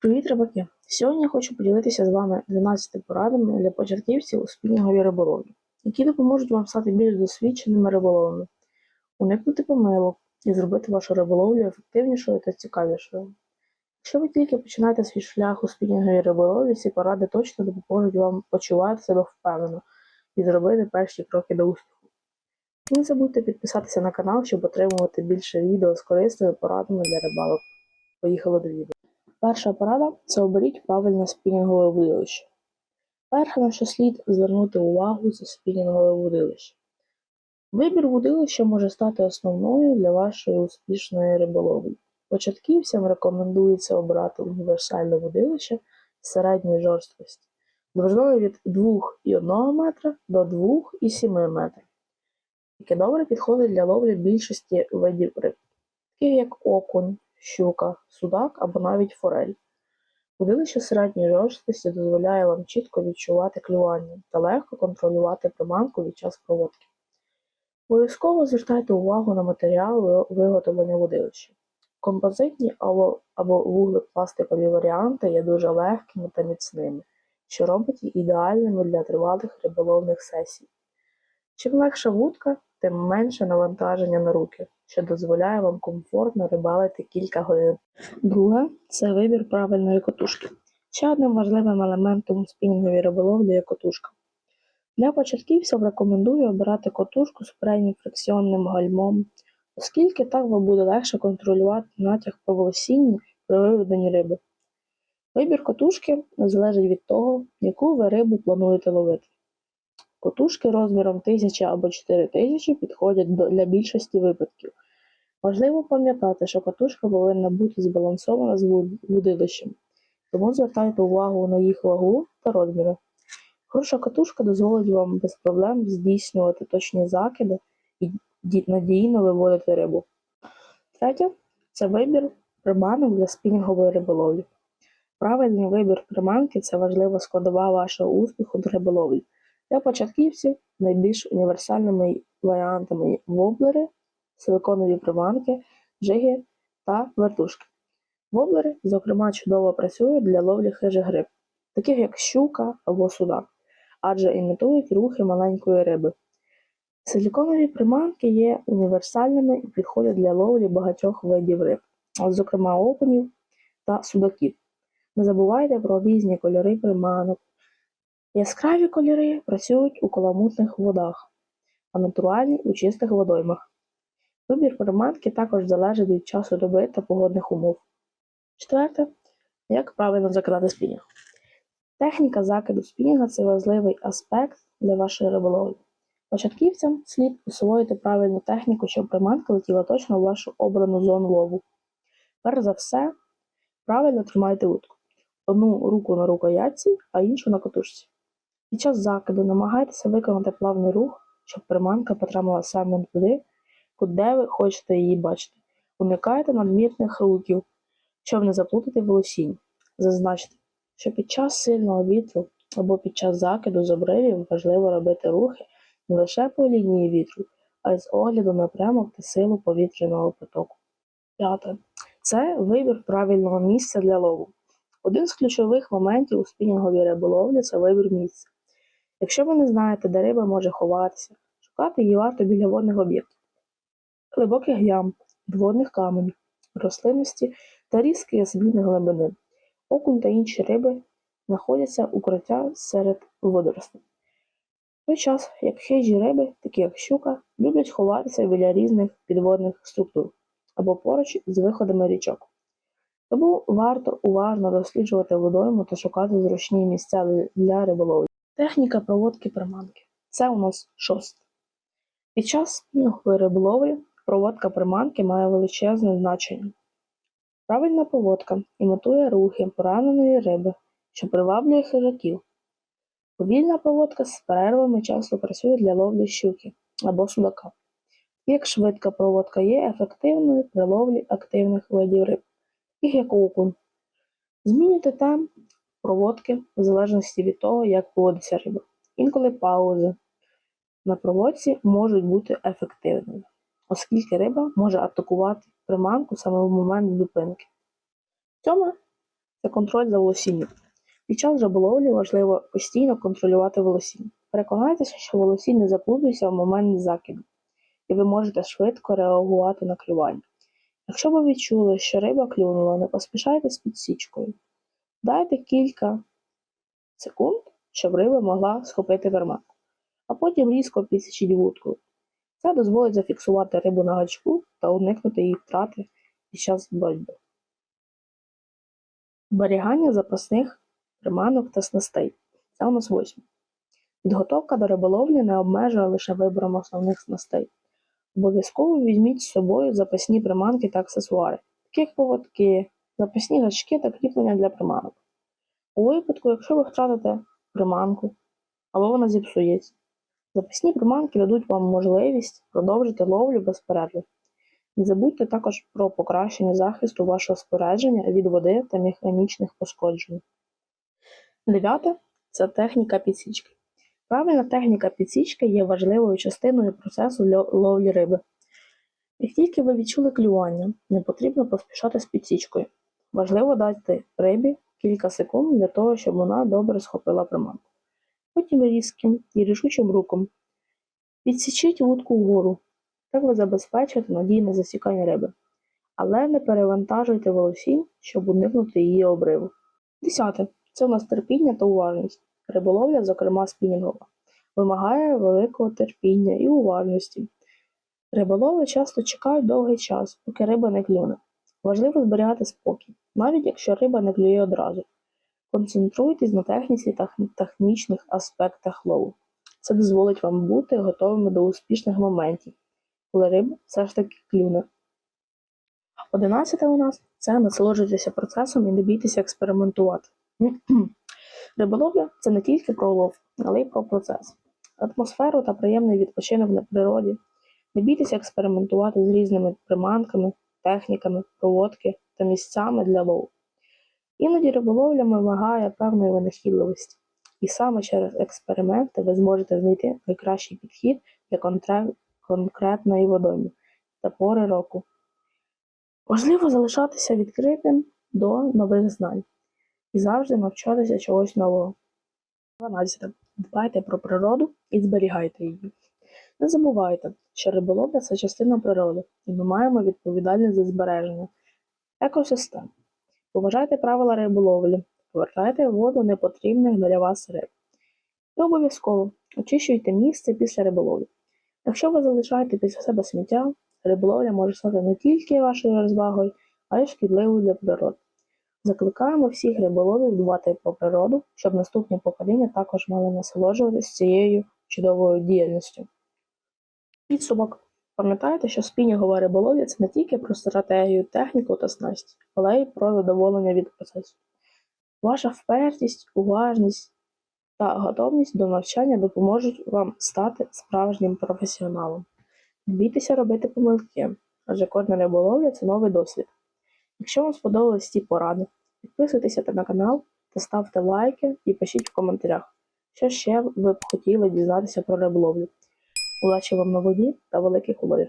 Привіт, рибаки! Сьогодні я хочу поділитися з вами 12 порадами для початківців у спінінговій риболовлі, які допоможуть вам стати більш досвідченими риболовами, уникнути помилок і зробити вашу риболовлю ефективнішою та цікавішою. Якщо ви тільки починаєте свій шлях у спінінговій риболовлі, ці поради точно допоможуть вам почувати себе впевнено і зробити перші кроки до успіху. Не забудьте підписатися на канал, щоб отримувати більше відео з корисними порадами для рибалок. Поїхали до відео. Перша порада це оберіть правильне спінінгове вудилище. Перше, на що слід звернути увагу, це спінінгове вудилище. Вибір вудилища може стати основною для вашої успішної риболовлі. Початківцям рекомендується обрати універсальне вудилище середньої жорсткості, довжиною від 2,1 метра до 2,7 метра, яке добре підходить для ловлі більшості видів риб, таких як окунь, щука, судак або навіть форель. Удилище середньої жорсткості дозволяє вам чітко відчувати клювання та легко контролювати приманку від час проводки. Обов'язково звертайте увагу на матеріал виготовлення водилища. Композитні або, або вуглепластикові варіанти є дуже легкими та міцними, що робить їх ідеальними для тривалих риболовних сесій. Чим легша вудка, тим менше навантаження на руки, що дозволяє вам комфортно рибалити кілька годин. Друге це вибір правильної котушки. Ще одним важливим елементом у спінінговій риболовлі є котушка. Для початківців рекомендую обирати котушку з переднім фрикціонним гальмом, оскільки так вам буде легше контролювати натяг по волосінні при виведенні риби. Вибір котушки залежить від того, яку ви рибу плануєте ловити. Котушки розміром 1000 або 4000 підходять для більшості випадків. Важливо пам'ятати, що катушка повинна бути збалансована з вудилищем, тому звертайте увагу на їх вагу та розміри. Хороша катушка дозволить вам без проблем здійснювати точні закиди і надійно виводити рибу. Третє це вибір приманок для спінінгової риболовлі. Правильний вибір приманки це важлива складова вашого успіху до риболовлі. Для початківців найбільш універсальними варіантами є воблери, силиконові приманки, жиги та вертушки. Воблери, зокрема, чудово працюють для ловлі хижих риб, таких як щука або судак, адже імітують рухи маленької риби. Силіконові приманки є універсальними і підходять для ловлі багатьох видів риб, зокрема окунів та судаків. Не забувайте про різні кольори приманок. Яскраві кольори працюють у каламутних водах, а натуральні у чистих водоймах. Вибір приманки також залежить від часу доби та погодних умов. Четверте, як правильно закидати спінінг. Техніка закиду спінінга це важливий аспект для вашої риболовлі. Початківцям слід освоїти правильну техніку, щоб приманка летіла точно в вашу обрану зону лову. Перш за все, правильно тримайте вудку. Одну руку на рукоятці, а іншу на катушці. Під час закиду намагайтеся виконати плавний рух, щоб приманка потрапила саме туди, куди ви хочете її бачити. Уникайте надмірних рухів, щоб не заплутати волосінь. Зазначте, що під час сильного вітру або під час закиду з обривів важливо робити рухи не лише по лінії вітру, а й з огляду на прямок та силу повітряного потоку. П'яте. Це вибір правильного місця для лову. Один з ключових моментів у спінінговій риболовлі це вибір місця. Якщо ви не знаєте, де риба може ховатися, шукати її варто біля водних об'єктів, глибоких ям, підводних каменів, рослинності та різких зміни глибини. Окунь та інші риби знаходяться укриття серед водоростей. В той час, як хижі риби, такі як щука, люблять ховатися біля різних підводних структур або поруч з виходами річок. Тому варто уважно досліджувати водойму та шукати зручні місця для риболовлі. Техніка проводки приманки. Це у нас шосте. Під час риболовлі проводка приманки має величезне значення. Правильна проводка імітує рухи пораненої риби, що приваблює хижаків. Повільна проводка з перервами часто працює для ловлі щуки або судака. Як швидка проводка є ефективною при ловлі активних видів риб, таких як окунь. Змінюйте темп проводки в залежності від того, як поводиться риба. Інколи паузи на проводці можуть бути ефективними, оскільки риба може атакувати приманку саме в момент зупинки. Сьоме це контроль за волосінням. Під час риболовлі важливо постійно контролювати волосіння. Переконайтеся, що волосінь не заплутується в момент закиду, і ви можете швидко реагувати на клювання. Якщо ви відчули, що риба клюнула, не поспішайте з підсічкою. Дайте кілька секунд, щоб риба могла схопити вермак, а потім різко підсічіть вудкою. Це дозволить зафіксувати рибу на гачку та уникнути її втрати під час боротьби. Зберігання запасних приманок та снастей. Це у нас восьме. Підготовка до риболовлі не обмежує лише вибором основних снастей. Обов'язково візьміть з собою запасні приманки та аксесуари, такі як поводки, запасні гачки та кріплення для приманок. У випадку, якщо ви втратите приманку або вона зіпсується, запасні приманки дадуть вам можливість продовжити ловлю без перерви. Не забудьте також про покращення захисту вашого спорядження від води та механічних пошкоджень. Дев'яте це техніка підсічки. Правильна техніка підсічки є важливою частиною процесу ловлі риби. Як тільки ви відчули клювання, не потрібно поспішати з підсічкою. Важливо дати рибі кілька секунд для того, щоб вона добре схопила приманку. Потім різким і рішучим руком підсічіть вудку вгору. Так ви забезпечите надійне засікання риби. Але не перевантажуйте волосінь, щоб уникнути її обриву. Десяте. Це у нас терпіння та уважність. Риболовля, зокрема спінінгова, вимагає великого терпіння і уважності. Риболови часто чекають довгий час, поки риба не клюне. Важливо зберігати спокій, навіть якщо риба не клює одразу. Концентруйтесь на техніці та технічних аспектах лову. Це дозволить вам бути готовими до успішних моментів, коли риба все ж таки клюне. Одинадцяте у нас це насолоджуйтеся процесом і не бійтеся експериментувати. Риболовля це не тільки про лов, але й про процес, атмосферу та приємний відпочинок на природі. Не бійтеся експериментувати з різними приманками, техніками, проводки та місцями для лову. Іноді риболовля вимагає певної винахідливості, і саме через експерименти ви зможете знайти найкращий підхід для конкретної водойми та пори року. Важливо залишатися відкритим до нових знань і завжди навчатися чогось нового. 12. Дбайте про природу і зберігайте її. Не забувайте, що риболовля це частина природи, і ми маємо відповідальність за збереження екосистем. Поважайте правила риболовлі, повертайте воду непотрібних для вас риб. І обов'язково очищуйте місце після риболовлі. Якщо ви залишаєте після себе сміття, риболовля може стати не тільки вашою розвагою, а й шкідливою для природи. Закликаємо всіх риболовів дбати про природу, щоб наступні покоління також мали насолоджуватися цією чудовою діяльністю. Підсумок. Пам'ятайте, що спінінгова риболовля це не тільки про стратегію, техніку та снасть, але й про задоволення від процесу. Ваша впертість, уважність та готовність до навчання допоможуть вам стати справжнім професіоналом. Не робити помилки, адже кожна риболовля це новий досвід. Якщо вам сподобались ці поради, підписуйтеся на канал та ставте лайки і пишіть в коментарях, що ще ви б хотіли дізнатися про риболовлю. Удачі вам на воді та великих уловів!